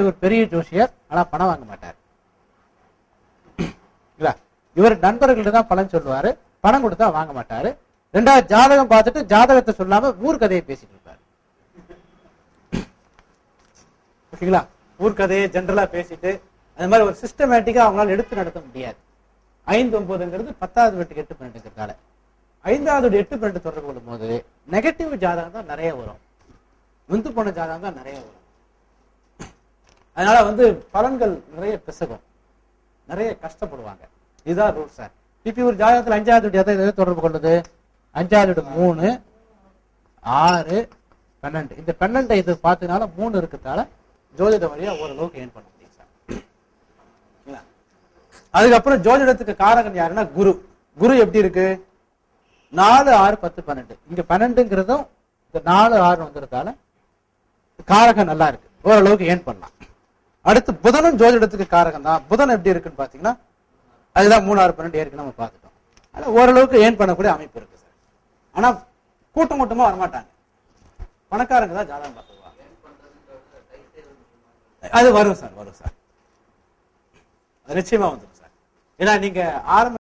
இவர் பெரிய ஜோசியர் ஆனா பணம் வாங்க மாட்டார். இவர் நண்பர்கள்ட்ட தான் பலன் சொல்லுவாரு பணம் கொடுத்தா வாங்க மாட்டாரு. ரெண்டாவது ஜாதகம் பார்த்துட்டு ஜாதகத்தை சொல்லாம ஊர்கதையை பேசிட்டு இருப்பாரு. ஓகேங்களா? ஊர்கதையை ஜென்ரலா பேசிட்டு அது மாதிரி ஒரு சிஸ்டமேட்டிக்கா அவங்களால எடுத்து நடத்த முடியாது. ஐந்து ஒன்பதுங்கிறது பத்தாவது வீட்டுக்கு எட்டு பன்னெண்டுங்கிறதால. ஐந்தாவது எட்டு பன்னெண்டு தொடர்பு கொள்ளும் போது நெகட்டிவ் ஜாதகம் தான் நிறைய வரும். முந்து போன ஜாதகம் தான் நிறைய வரும். அதனால வந்து பலன்கள் நிறைய பிசகும். நிறைய கஷ்டப்படுவாங்க. இதுதான் ரூல் சார் இப்ப ஒரு ஜாதகத்தில் அஞ்சாவது வீடு எதை தொடர்பு கொள்ளுது அஞ்சாவது வீடு மூணு ஆறு பன்னெண்டு. இந்த பன்னெண்டை இது பார்த்ததுனால மூணு இருக்கிறதால ஜோதிட வழியா ஓரளவுக்கு ஏன் பண்ண முடியும் சார் அதுக்கப்புறம் ஜோதிடத்துக்கு காரகன் யாருன்னா குரு. குரு எப்படி இருக்கு? நாலு ஆறு பத்து பன்னெண்டு. இங்க பன்னெண்டுங்கிறதும் இந்த நாலு ஆறு வந்துறதால காரகம் நல்லா இருக்கு. ஓரளவுக்கு ஏன் பண்ணலாம். அடுத்து புதனும் ஜோதிடத்துக்கு காரகம் தான் புதன் எப்படி இருக்குன்னு பாத்தீங்கன்னா அதுதான் மூணாறு பன்னெண்டு ஏற்கனவே நம்ம பார்த்துட்டோம். ஆனா ஓரளவுக்கு ஏன் பண்ணக்கூடிய அமைப்பு இருக்கு சார். ஆனா கூட்டம் கூட்டமா வரமாட்டாங்க. பணக்காரங்க தான் ஜாதகம் பார்த்துருவாங்க அது வரும் சார் வரும் சார். நிச்சயமா வந்துடும் சார். ஏன்னா நீங்க ஆரம்ப